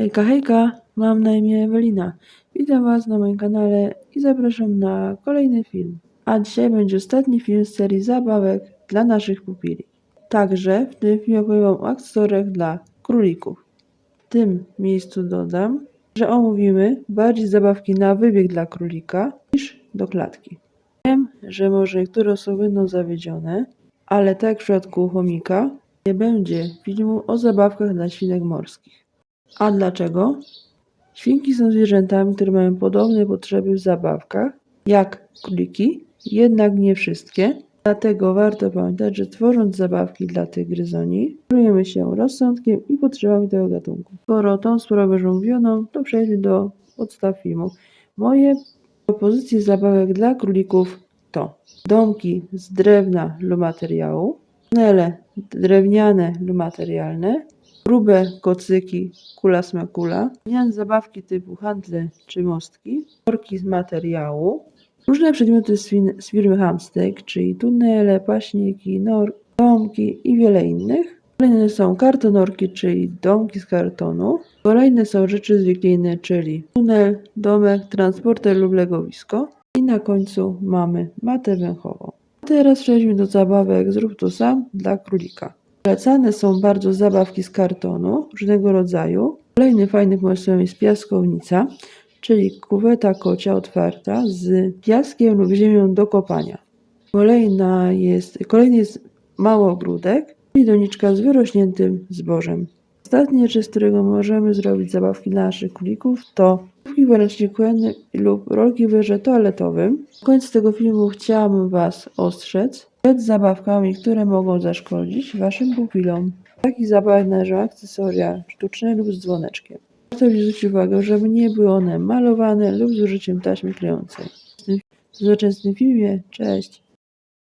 Hejka, hejka, mam na imię Ewelina. Witam Was na moim kanale i zapraszam na kolejny film. A dzisiaj będzie ostatni film z serii zabawek dla naszych pupili. Także w tym filmie opowiem o akcesoriach dla królików. W tym miejscu dodam, że omówimy bardziej zabawki na wybieg dla królika niż do klatki. Wiem, że może niektóre osoby będą zawiedzione, ale tak w przypadku chomika nie będzie filmu o zabawkach dla świnek morskich. A dlaczego? Świnki są zwierzętami, które mają podobne potrzeby w zabawkach jak króliki, jednak nie wszystkie. Dlatego warto pamiętać, że tworząc zabawki dla tych gryzoni, kierujemy się rozsądkiem i potrzebami tego gatunku. Skoro tą sprawę już to przejdźmy do podstaw filmu. Moje propozycje zabawek dla królików to domki z drewna lub materiału, tunele drewniane lub materialne, grube kocyki kula smakula, zabawki typu handle czy mostki, worki z materiału, różne przedmioty z, fin- z firmy Hamsteak, czyli tunele, paśniki, nor, domki i wiele innych. Kolejne są kartonorki, czyli domki z kartonu. Kolejne są rzeczy zwyklinne, czyli tunel, domek, transporter lub legowisko. I na końcu mamy matę węchową. Teraz przejdźmy do zabawek Zrób to sam dla królika. Polecane są bardzo zabawki z kartonu różnego rodzaju. Kolejnym fajnym pomysłem jest piaskownica, czyli kuweta kocia otwarta z piaskiem lub ziemią do kopania. Kolejna jest, kolejny jest mały ogródek i doniczka z wyrośniętym zbożem. Ostatnie rzecz, z którego możemy zrobić zabawki dla naszych królików to kubki w ręczniku lub rolki w wyrze toaletowym. W końcu tego filmu chciałabym Was ostrzec przed zabawkami, które mogą zaszkodzić Waszym pupilom. Takich zabawek należą akcesoria sztuczne lub z dzwoneczkiem. Warto zwrócić uwagę, żeby nie były one malowane lub z użyciem taśmy klejącej. W tym filmie. Cześć!